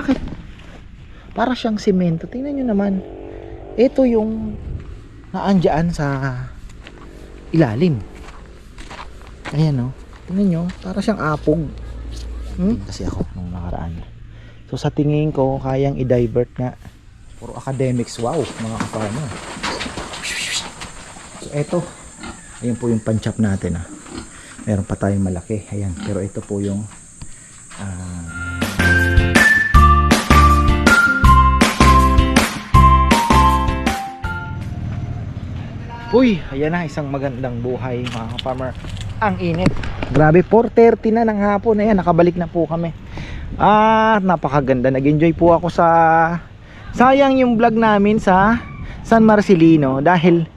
Bakit? Para siyang simento. Tingnan nyo naman. Ito yung naandyan sa ilalim. Ayan o. Tingnan nyo. Para siyang apog. Hmm? Kasi ako nung nakaraan. So sa tingin ko, kayang i-divert nga. Puro academics. Wow, mga kapano. So eto. Ayan po yung panchap natin ah. Meron pa tayong malaki. Ayan. Pero ito po yung ah, Uy, ayan na isang magandang buhay mga farmer. Ang init. Grabe, 4.30 na ng hapon. Ayan, nakabalik na po kami. Ah, napakaganda. Nag-enjoy po ako sa... Sayang yung vlog namin sa San Marcelino dahil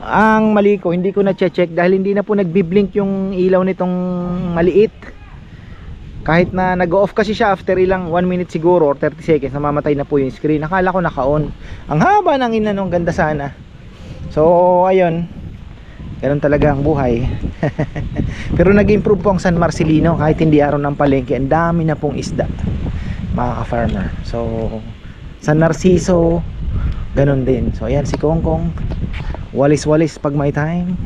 ang mali ko, hindi ko na-check dahil hindi na po nagbi-blink yung ilaw nitong maliit. Kahit na nag-off kasi siya after ilang 1 minute siguro or 30 seconds, namamatay na po yung screen. Nakala ko naka-on. Ang haba ng ina nung ganda sana. So, ayun. Ganun talaga ang buhay. Pero nag-improve po ang San Marcelino kahit hindi araw ng palengke. Ang dami na pong isda. Mga ka-farmer. So, San Narciso, ganun din. So, ayan si Kongkong. Walis-walis pag may time.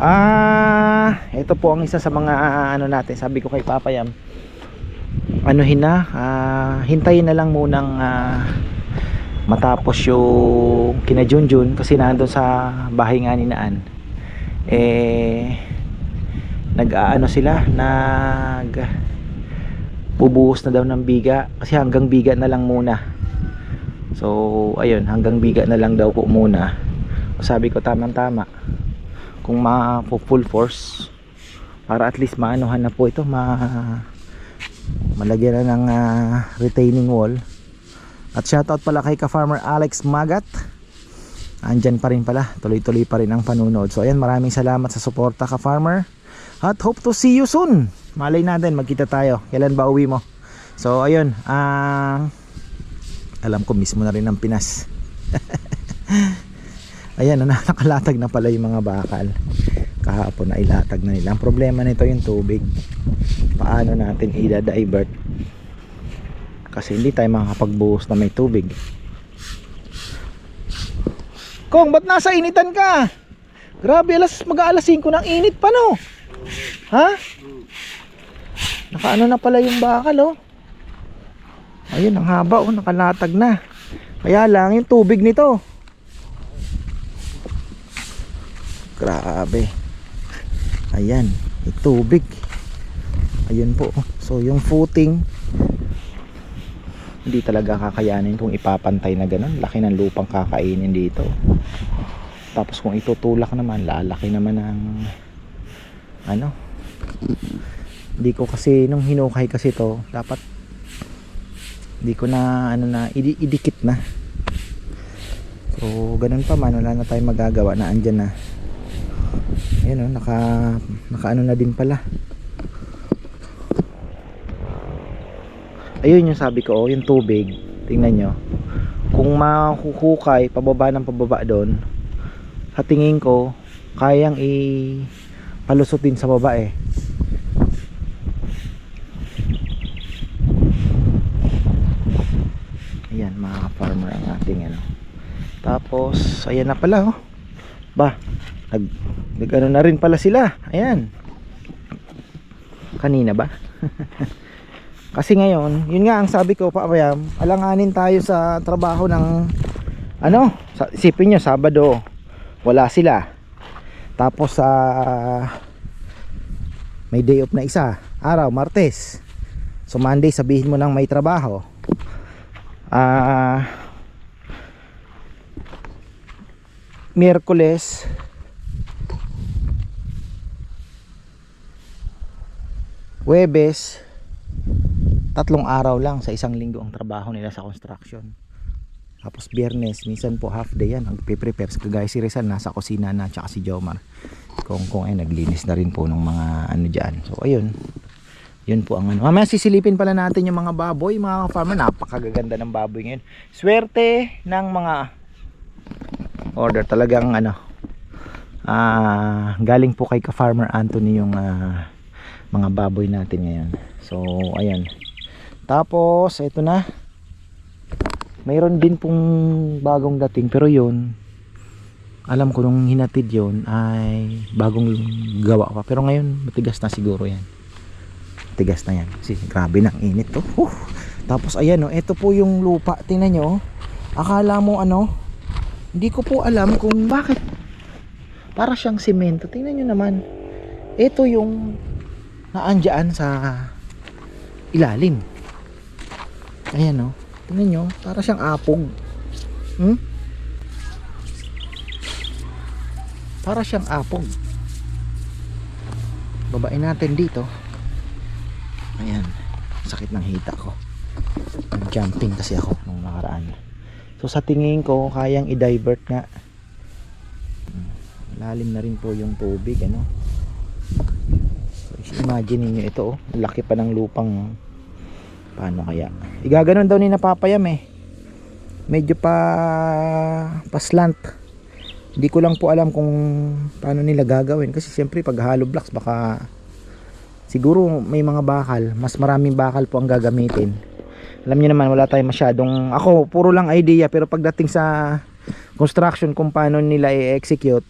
Ah, ito po ang isa sa mga ano natin. Sabi ko kay Papayam, anuhin na, ah, hintayin na lang munang ah, matapos yung kina Junjun kasi nandun sa bahay nga ni Naan. Eh nag ano sila nag bubuhos na daw ng biga kasi hanggang biga na lang muna. So ayun hanggang biga na lang daw po muna. Sabi ko tamang tama kung ma full force para at least maanuhan na po ito ma malagyan na ng ah, retaining wall at shoutout pala kay ka-farmer Alex Magat. Andyan pa rin pala. Tuloy-tuloy pa rin ang panunood. So ayan, maraming salamat sa suporta ka-farmer. At hope to see you soon. Malay natin, magkita tayo. Kailan ba uwi mo? So ayun, ah alam ko mismo na rin ang Pinas. ayan, na nakalatag na pala yung mga bakal. Kahapon na ilatag na nila. Ang problema nito yung tubig. Paano natin i-divert? Kasi hindi tayo makakapagbuhos na may tubig Kong, ba't nasa initan ka? Grabe, alas, mag-aalas 5 ng init pa no? Ha? Nakaano na pala yung bakal oh Ayun, ang haba oh, nakalatag na Kaya lang yung tubig nito Grabe Ayan, yung tubig Ayun po oh. So yung footing hindi talaga kakayanin kung ipapantay na ganun. Laki ng lupang kakainin dito. Tapos kung itutulak naman lalaki naman ng ano? Hindi ko kasi nung hinukay kasi to dapat hindi ko na ano na idi idikit na. So ganun pa man wala na tayong magagawa na andyan na. Ayun o naka naka ano na din pala ayun yung sabi ko oh, yung tubig. Tingnan nyo. Kung mahuhukay pababa ng pababa doon. Sa tingin ko kayang i palusot din sa baba eh. Ayan mga farmer ang ating ano. Tapos ayan na pala oh. Ba nag, nag ano na rin pala sila. Ayan. Kanina ba Kasi ngayon, yun nga ang sabi ko, pabayam, alanganin tayo sa trabaho ng ano, isipin nyo, Sabado, wala sila. Tapos sa may day off na isa, araw, Martes. So Monday, sabihin mo nang may trabaho. Ah, Miyerkules, Webes, tatlong araw lang sa isang linggo ang trabaho nila sa construction. Tapos biyernes minsan po half day yan nagpe-prepare kagaya si Rizal nasa kusina na tsaka si Jomar. Kung kung ay naglinis na rin po ng mga ano dyan. So ayun. Yun po ang ano. Mamaya sisilipin pala natin yung mga baboy mga farmer. Napakagaganda ng baboy ngayon. Swerte ng mga order. Talagang ano ah galing po kay ka farmer Anthony yung ah, mga baboy natin ngayon. So ayan Tapos, ito na. Mayroon din pong bagong dating pero yun alam ko nung hinatid yon ay bagong gawa pa. Pero ngayon matigas na siguro yan. Matigas na yan. Kasi grabe ng init to uh, tapos ayan oh, ito po yung lupa. Tingnan nyo oh. akala mo ano hindi ko po alam kung bakit para siyang simento. Tingnan nyo naman. Ito yung naandyan sa ilalim ayan oh. Tingnan nyo para siyang apog. Hmm? para siyang apog. Babain natin dito. Ayan sakit ng hita ko. Nag jumping kasi ako nung nakaraan. So sa tingin ko kayang i-divert nga. Hmm, lalim na rin po yung tubig ano? So, imagine niyo ito oh. Laki pa ng lupang paano kaya? Igaganon daw ni napapayam eh. Medyo pa paslant. Hindi ko lang po alam kung paano nila gagawin. Kasi siyempre pag hollow blocks baka siguro may mga bakal. Mas maraming bakal po ang gagamitin. Alam niyo naman wala tayong masyadong ako puro lang idea. Pero pagdating sa construction kung paano nila i-execute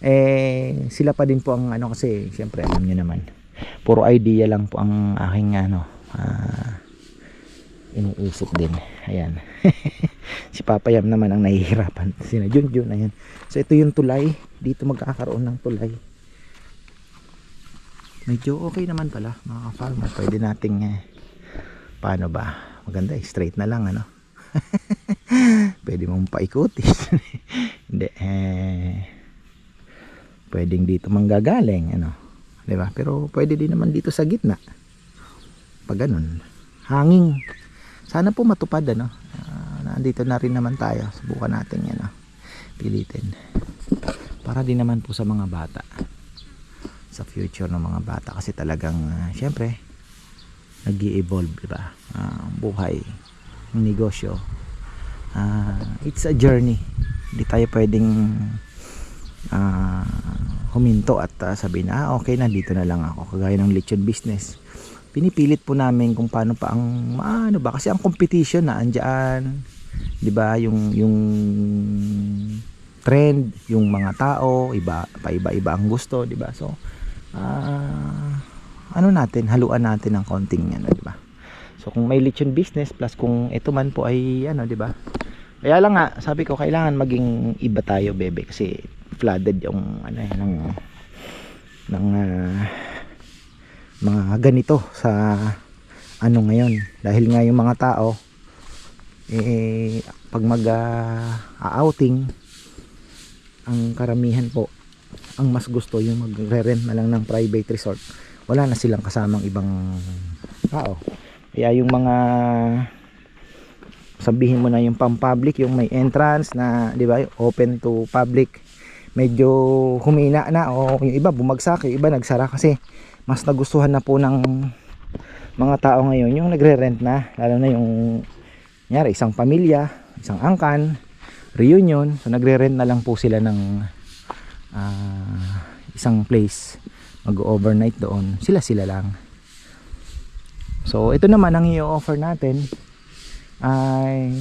eh sila pa din po ang ano kasi siyempre alam niyo naman. Puro idea lang po ang aking ano ah, iniisip din. Ayan. Si Papa Yam naman ang nahihirapan. Sina Junjun ayan. So ito yung tulay. Dito magkakaroon ng tulay. Medyo okay naman pala mga farmer pwede nating eh, paano ba? Maganda eh, straight na lang ano? Pwede mong paikuti. Hindi eh pwedeng dito manggagaling ano? Di ba? Pero pwede din naman dito sa gitna pag ganun. Hanging. Sana po matupad ano? Ah, nandito na rin naman tayo. Subukan natin yan ah. pilitin. Para din naman po sa mga bata. Sa future ng mga bata. Kasi talagang ah, syempre nag evolve diba Ah, buhay. Negosyo. Ah, it's a journey. Hindi tayo pwedeng ah, huminto at ah, sabihin ah, okay na. Dito na lang ako. Kagaya ng lechon business pinipilit po namin kung paano pa ang ano ba kasi ang competition na andyan. 'di ba yung yung trend yung mga tao iba pa iba iba ang gusto 'di ba? So ah, ano natin haluan natin ng konting ano 'di ba? So kung may lechon business plus kung ito man po ay ano 'di ba? Kaya lang nga sabi ko kailangan maging iba tayo bebe kasi flooded yung ano eh, ng ng ah, mga ganito sa ano ngayon. Dahil nga yung mga tao eh pag mag ah, outing ang karamihan po ang mas gusto yung magre-rent na lang ng private resort. Wala na silang kasamang ibang tao. Kaya yung mga sabihin mo na yung pang public yung may entrance na di ba open to public medyo humina na o yung iba bumagsak yung iba nagsara kasi mas nagustuhan na po ng mga tao ngayon yung nagre-rent na. Lalo na yung nyari isang pamilya isang angkan reunion. So nagre-rent na lang po sila ng ah, isang place. Mag-overnight doon. Sila sila lang. So ito naman ang i-offer natin ay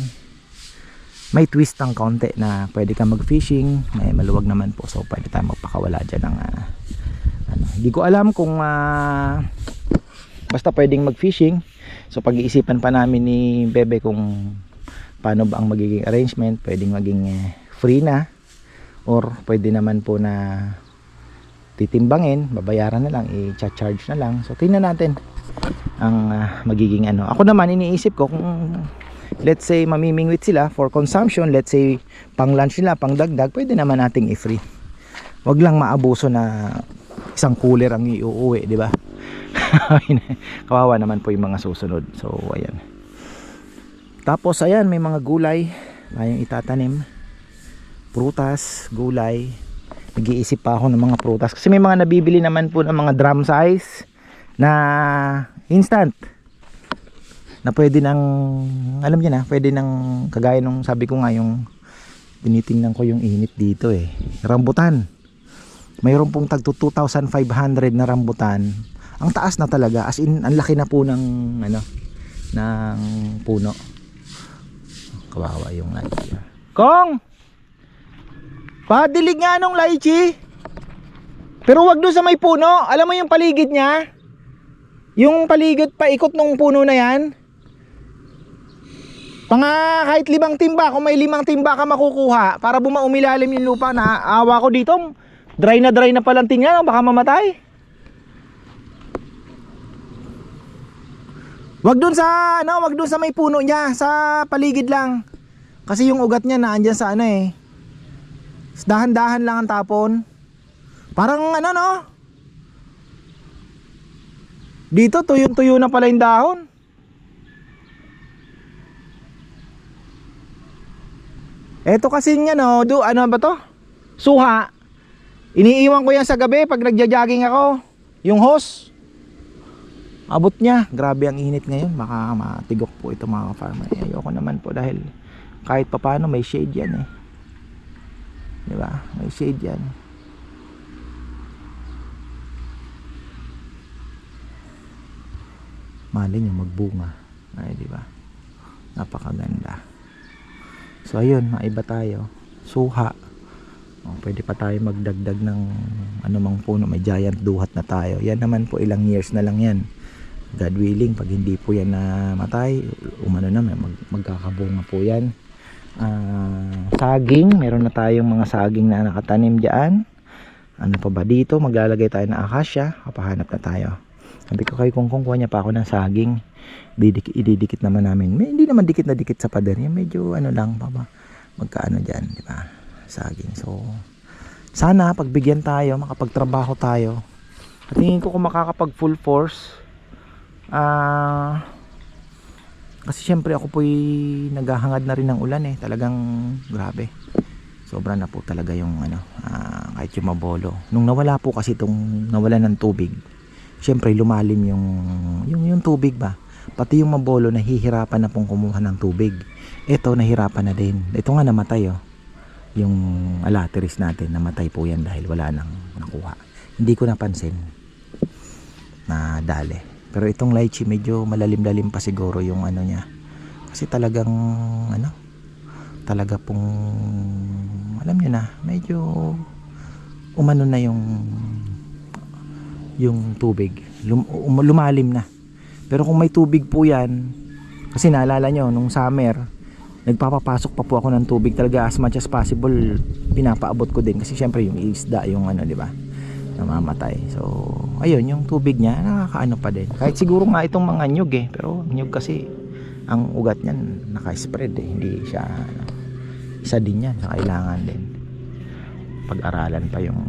may twist ang konti na pwede kang mag-fishing. May maluwag naman po. So pwede tayo magpakawala dyan ng ano, hindi ko alam kung ah, basta pwedeng mag-fishing. So pag-iisipan pa namin ni Bebe kung paano ba ang magiging arrangement. Pwedeng maging eh, free na. Or pwede naman po na titimbangin. Babayaran na lang i-charge na lang. So tingnan natin ang ah, magiging ano. Ako naman iniisip ko kung let's say mamimingwit sila for consumption. Let's say pang lunch nila pang dagdag pwede naman nating i-free. Wag lang maabuso na isang cooler ang iuuwi di ba? Kawawa naman po yung mga susunod. So ayan. Tapos ayan may mga gulay tayong itatanim. Prutas gulay. Nag-iisip pa ako ng mga prutas. Kasi may mga nabibili naman po ng mga drum size na instant. Na pwede nang alam niyo na pwede nang kagaya nung sabi ko nga yung tinitingnan ko yung init dito eh. Rambutan mayroon pong tag 2,500 na rambutan ang taas na talaga as in ang laki na po ng ano ng puno. Kawawa yung lychee. Kong! Padilig nga nung lychee. Pero wag doon sa may puno. Alam mo yung paligid niya? Yung paligid paikot nung puno na yan. Panga kahit limang timba, kung may limang timba ka makukuha para bumaumilalim yung lupa na awa ko dito. Dry na dry na palang tingnan, baka mamatay. Wag dun sa ano, wag dun sa may puno niya, sa paligid lang. Kasi yung ugat niya naandyan sa ano eh. Dahan-dahan lang ang tapon. Parang ano no? Dito tuyo-tuyo na pala yung dahon. Eto kasi nga no, do ano ba to? Suha. Iniiwan ko yan sa gabi pag nagja-jogging ako. Yung hose. Abot niya. Grabe ang init ngayon. Baka matigok po ito mga farmer. Ayoko naman po dahil kahit papano may shade yan eh. Di ba? May shade yan. Malin yung magbunga. Ay, di ba? Napakaganda. So ayun, maiba tayo. Suha. O, pwede pa tayo magdagdag ng anumang puno. May giant duhat na tayo. Yan naman po ilang years na lang yan. God willing, pag hindi po yan na matay, umano na, mag, magkakabunga po yan. Ah, saging, meron na tayong mga saging na nakatanim dyan. Ano pa ba dito? Maglalagay tayo ng akasya. Kapahanap na tayo. Sabi ko kay Kungkong, kuha niya pa ako ng saging. Didikit, ididikit naman namin. May, hindi naman dikit na dikit sa pader. Medyo ano lang, baba. Magkaano dyan, di ba? Saging. So, sana pagbigyan tayo, makapagtrabaho tayo. At tingin ko kung makakapag full force, ah, kasi syempre ako po'y naghahangad na rin ng ulan eh. Talagang grabe. Sobra na po talaga yung ano, ah, kahit yung mabolo. Nung nawala po kasi itong nawala ng tubig, syempre lumalim yung, yung, yung tubig ba. Pati yung mabolo nahihirapan na pong kumuha ng tubig. Ito nahirapan na din. Ito nga namatay oh. Yung alateris natin namatay po yan dahil wala nang nakuha. Hindi ko napansin na dali. Pero itong lychee medyo malalim-lalim pa siguro yung ano niya. Kasi talagang ano talaga pong alam niyo na medyo umano na yung yung tubig Lum, um- lumalim na pero kung may tubig po yan kasi naalala nyo nung summer nagpapapasok pa po ako ng tubig talaga as much as possible. Pinapaabot ko din kasi syempre yung isda yung ano di ba? Namamatay. So ayun yung tubig niya nakakaano pa din. Kahit siguro nga itong mga nyug eh pero nyug kasi ang ugat niyan naka-spread eh. Hindi siya ano, isa din yan sa kailangan din. Pag-aralan pa yung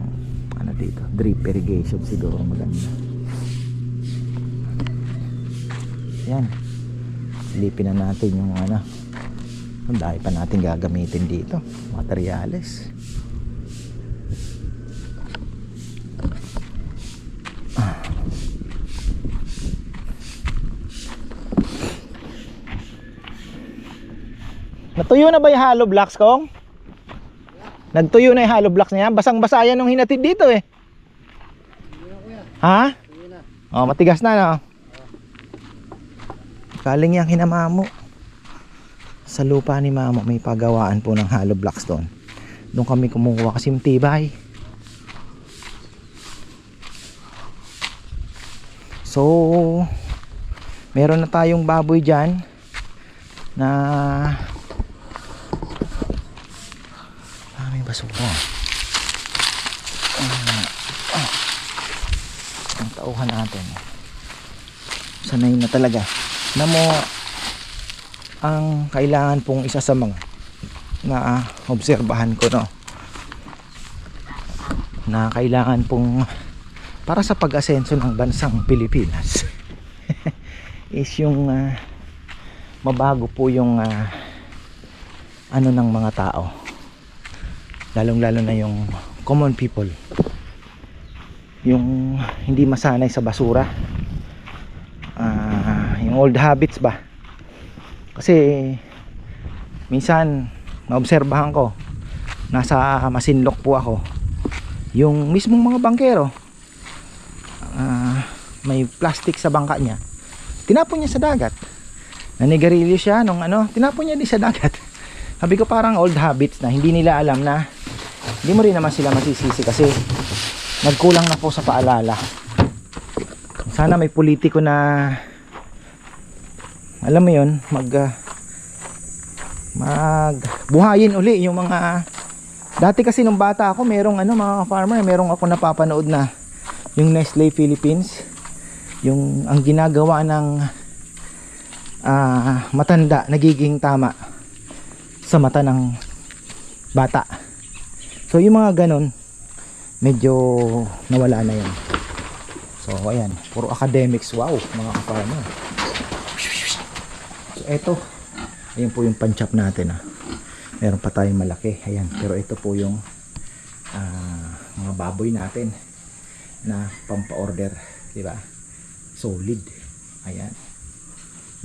ano dito drip irrigation siguro maganda. Yan. Silipin na natin yung ano ang dahil pa natin gagamitin dito materyales Natuyo na ba yung hollow blocks kong? Nagtuyo na yung hollow blocks niya. Basang-basa yan nung hinatid dito eh. Ha? Oh, matigas na no. Galing yung hinamamo. Sa lupa ni mamo may pagawaan po ng hollow blocks doon. Doon kami kumukuha kasi tibay. So, meron na tayong baboy dyan na Ah, may basura. Ah, ah. Ang tauhan natin. Sanay na talaga. Na mo ang kailangan pong isa sa mga na obserbahan ko no? Na kailangan pong para sa pag-asenso ng bansang Pilipinas is yung ah, mabago po yung ah, ano ng mga tao. Lalong lalo na yung common people. Yung hindi masanay sa basura. Ah, yung old habits ba kasi minsan maobserbahan ko nasa masinlok po ako yung mismong mga bangkero ah, may plastic sa bangka niya tinapon niya sa dagat Nanigarilyo siya nung ano, tinapon niya din sa dagat. Sabi ko parang old habits na hindi nila alam na hindi mo rin naman sila masisisi kasi nagkulang na po sa paalala. Sana may politiko na alam mo yun, mag ah, mag buhayin uli yung mga dati kasi nung bata ako merong ano mga farmer merong ako napapanood na yung Nestle Philippines yung ang ginagawa ng ah, matanda nagiging tama sa mata ng bata. So yung mga ganon medyo nawala na yun. So ayan puro academics wow mga farmer eto Ayan po yung panchap natin ah. Meron pa tayong malaki. Ayan. Pero ito po yung ah, mga baboy natin na pampa-order. Di ba? Solid. Ayan.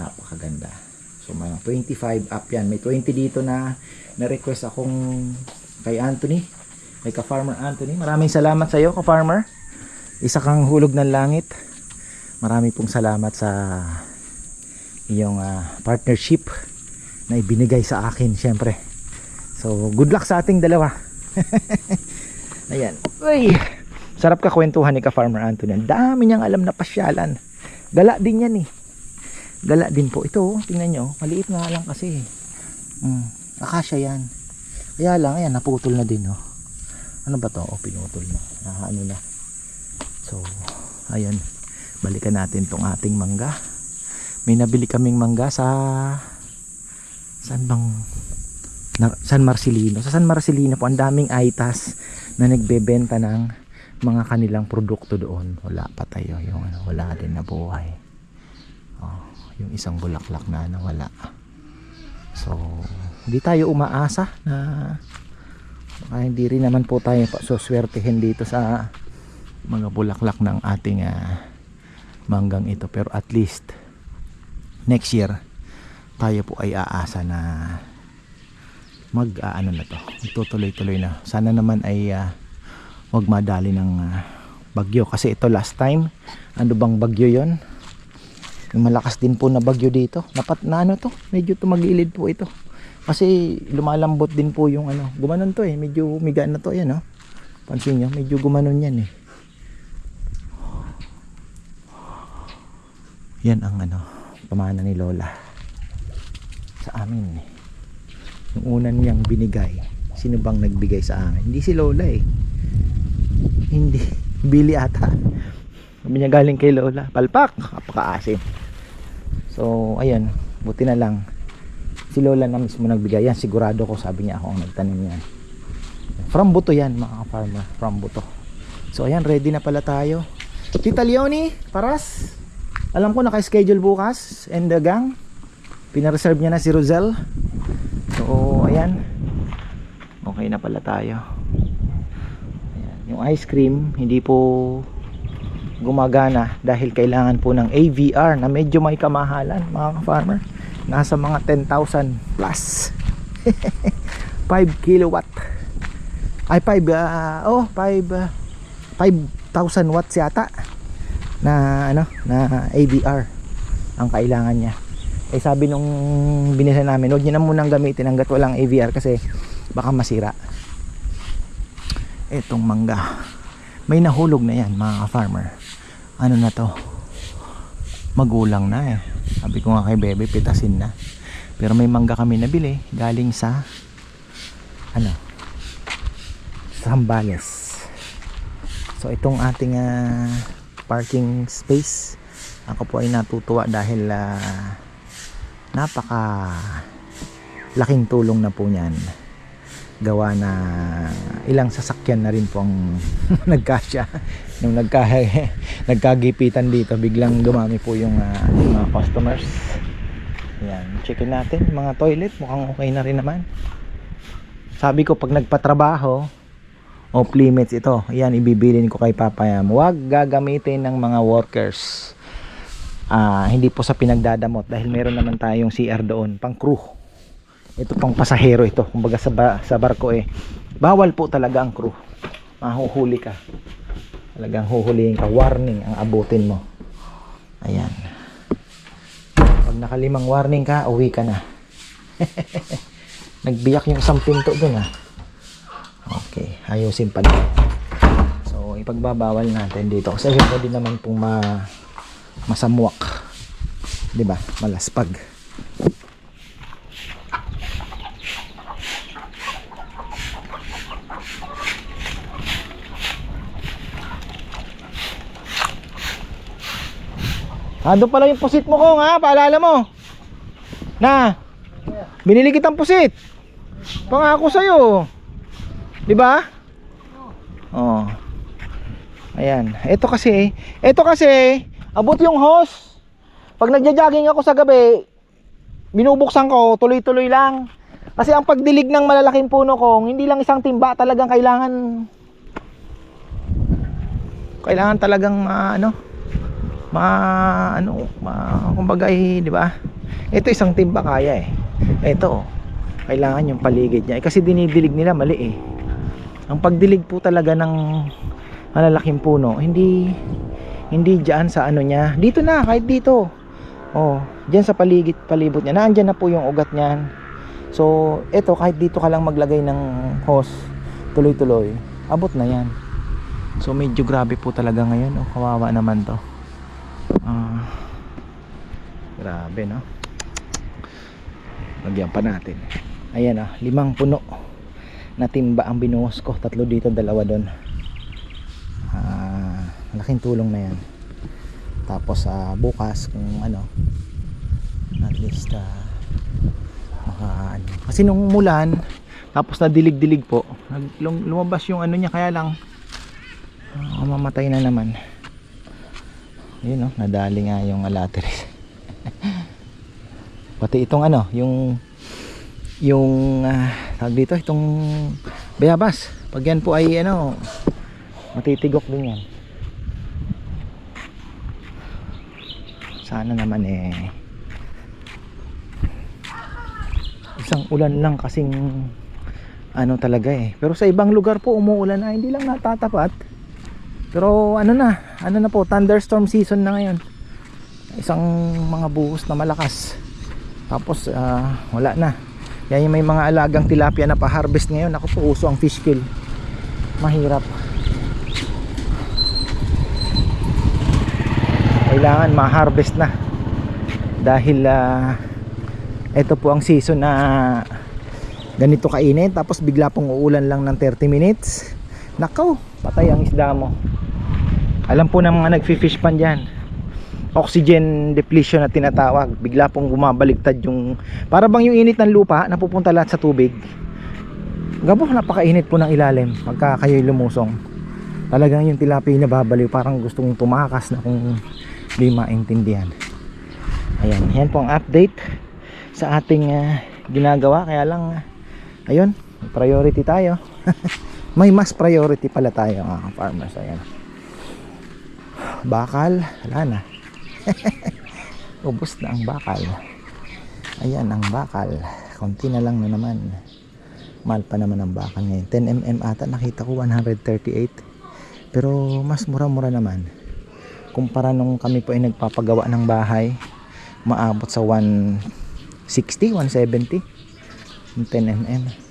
Napakaganda. So mga 25 up yan. May 20 dito na na-request akong kay Anthony. Kay ka-farmer Anthony. Maraming salamat sa iyo ka-farmer. Isa kang hulog ng langit. Marami pong salamat sa iyong ah, partnership na ibinigay sa akin syempre. So good luck sa ating dalawa. Ayan. Uy! sarap ka kwentuhan ni ka farmer Anthony. Ang dami niyang alam na pasyalan. Gala din yan eh. Gala din po. Ito oh, tingnan nyo maliit nga lang kasi mm, akasya yan. Kaya lang ayan naputol na din oh. Ano ba to? Oh pinutol na. Ah, ano na. So ayan. Balikan natin tong ating mangga may nabili kaming mangga sa saan bang na, San Marcelino? Sa San Marcelino po ang daming aitas na nagbebenta ng mga kanilang produkto doon. Wala pa tayo yung ano, wala din na buhay. Oh, yung isang bulaklak na nawala so hindi tayo umaasa na baka hindi rin naman po tayo pa so swertehin dito sa mga bulaklak ng ating ah, manggang ito. Pero at least next year tayo po ay aasa na mag ah, ano na to tutuloy-tuloy na. Sana naman ay ah, wag madali ng ah, bagyo. Kasi ito last time ano bang bagyo yon yung malakas din po na bagyo dito. Napat na ano to medyo tumagilid po ito. Kasi lumalambot din po yung ano gumanon to eh. Medyo migaan na to yan oh. Pansin nyo medyo gumanon yan eh. Yan ang ano pamana ni Lola sa amin eh. Yung una niyang binigay, sino bang nagbigay sa amin? Hindi si Lola eh. Hindi. Billy ata. Sabi niya galing kay Lola. Palpak! Kapakaasim. So, ayan. Buti na lang. Si Lola na mismo nagbigay. Yan, sigurado ko sabi niya ako ang nagtanim yan. From Buto yan, mga farmer. From Buto. So, ayan. Ready na pala tayo. Tita Leonie, paras. Alam ko naka-schedule bukas. And the gang. Pinareserve niya na si Rosel so ayan. Okay na pala tayo. Ayan. yung ice cream hindi po gumagana dahil kailangan po ng AVR na medyo may kamahalan mga farmer nasa mga 10,000 plus. 5 kilowatt. Ay 5 uh, oh 5 uh, 5,000 watts yata na ano na AVR ang kailangan niya. Eh sabi nung binili namin huwag nyo na munang gamitin hanggat walang AVR kasi baka masira. Etong mangga. May nahulog na yan mga farmer ano na to? Magulang na eh. Sabi ko nga kay bebe pitasin na. Pero may mangga kami nabili galing sa ano Sambales. So itong ating ah, parking space. Ako po ay natutuwa dahil ah, napaka laking tulong na po niyan. Gawa na ilang sasakyan na rin pong nagkasya. Nung nagka, nagkagipitan dito biglang dumami po yung ah, mga customers. Yan checkin natin. Mga toilet mukhang okay na rin naman. Sabi ko pag nagpatrabaho off limits ito. Yan ibibilin ko kay Papayam huwag gagamitin ng mga workers. Ah, hindi po sa pinagdadamot dahil meron naman tayong CR doon pang crew. Ito pang pasahero ito. Kumbaga sa, ba, sa barko eh. Bawal po talaga ang crew. Mahuhuli ka. Talagang huhulihin ka. Warning ang abutin mo. Ayan. Pag nakalimang warning ka, uwi ka na. Nagbiyak yung isang pinto dun ah. Ayusin pa din. So, ipagbabawal natin dito. Kasi din naman pong ma masamwak. ba? Malaspag. Ando pala yung pusit mo ko ha, paalala mo. Na. Binili kitang pusit. Pangako sa'yo. 'Di ba? Oh. Ayan. Ito kasi, ito kasi abot yung hose. Pag nagja-jogging ako sa gabi, binubuksan ko tuloy-tuloy lang. Kasi ang pagdilig ng malalaking puno ko, hindi lang isang timba, talagang kailangan kailangan talagang ma, ano ma ano ma kumbaga eh, di ba ito isang timba kaya eh ito kailangan yung paligid niya eh, kasi dinidilig nila mali eh ang pagdilig po talaga ng malalaking puno hindi hindi diyan sa ano niya dito na kahit dito oh diyan sa paligid palibot niya nandiyan na po yung ugat niyan so ito kahit dito ka lang maglagay ng hose tuloy tuloy abot na yan So medyo grabe po talaga ngayon. Oh, kawawa naman to. Ah, grabe no. Lagyan pa natin. Ayan ah, limang puno na timba ang binuhos ko. Tatlo dito, dalawa doon. Ah, malaking tulong na yan. Tapos ah, bukas kung ano at least ah, maka ano. Kasi nung umulan tapos na dilig-dilig po, nag- lum- lumabas yung ano niya kaya lang Ah, mamatay na naman. Yun oh, nadali nga yung alateris. Pati itong ano, yung yung uh, tawag dito, itong bayabas. Pag yan po ay ano, matitigok din yan. Sana naman eh isang ulan lang kasing ano talaga eh. Pero sa ibang lugar po umuulan na hindi lang natatapat. Pero ano na, ano na po, thunderstorm season na ngayon. Isang mga buhos na malakas. Tapos ah, wala na. Yan yung may mga alagang tilapia na pa-harvest ngayon. Ako po uso ang fish kill. Mahirap. Kailangan ma-harvest na. Dahil ah, ito po ang season na ganito kainit tapos bigla pong uulan lang ng 30 minutes. Nakaw, patay ang isda mo alam po ng mga nagfi-fish pan dyan oxygen depletion na tinatawag. Bigla pong bumabaliktad yung para bang yung init ng lupa napupunta lahat sa tubig. Gabo napakainit po ng ilalim. Pagka kayo'y lumusong. Talagang yung tilapia na babaliw. Parang gustong tumakas na kung di maintindihan. Ayan yan po ang update sa ating ah, ginagawa. Kaya lang ah, ayun priority tayo. May mas priority pala tayo mga farmers. Ayan. Bakal wala na ubos na ang bakal. Ayan ang bakal. Konti na lang na naman. Mahal pa naman ang bakal ngayon. 10mm ata nakita ko 138 pero mas mura mura naman. Kumpara nung kami po ay nagpapagawa ng bahay maabot sa 160 170 yung 10mm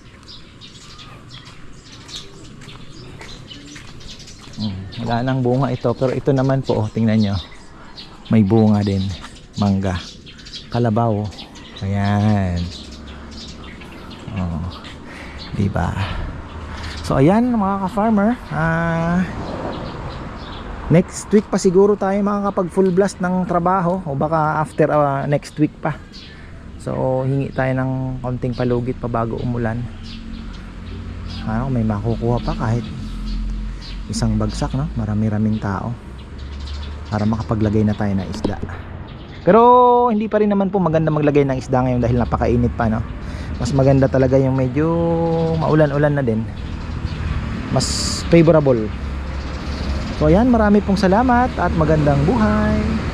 Mm, wala nang bunga ito pero ito naman po oh, tingnan nyo may bunga din. Mangga. Kalabaw. Ayan. Oh, diba? So ayan mga ka-farmer. Ah next week pa siguro tayo makakapag full blast ng trabaho. O baka after ah, next week pa. So hingi tayo ng konting palugit pa bago umulan. Ano may makukuha pa kahit isang bagsak no? Marami-raming tao para makapaglagay na tayo ng isda. Pero hindi pa rin naman po maganda maglagay ng isda ngayon dahil napakainit pa no? Mas maganda talaga yung medyo maulan-ulan na din. Mas favorable. So ayan marami pong salamat at magandang buhay